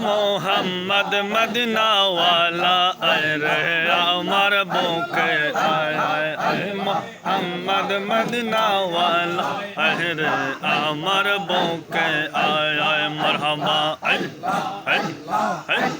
মোহাম্মদ মদনাওয়ালা রে আমার বুকে মোহাম্মদ মদনাওয়ালা রে আমার বুকে আয় মরহাবা আয় আয় আয়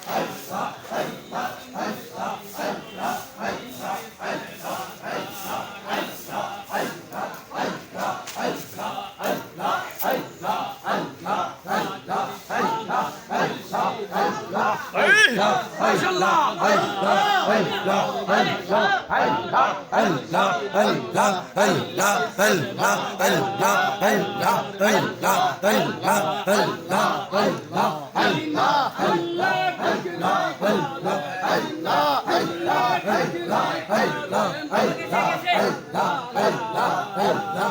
la la la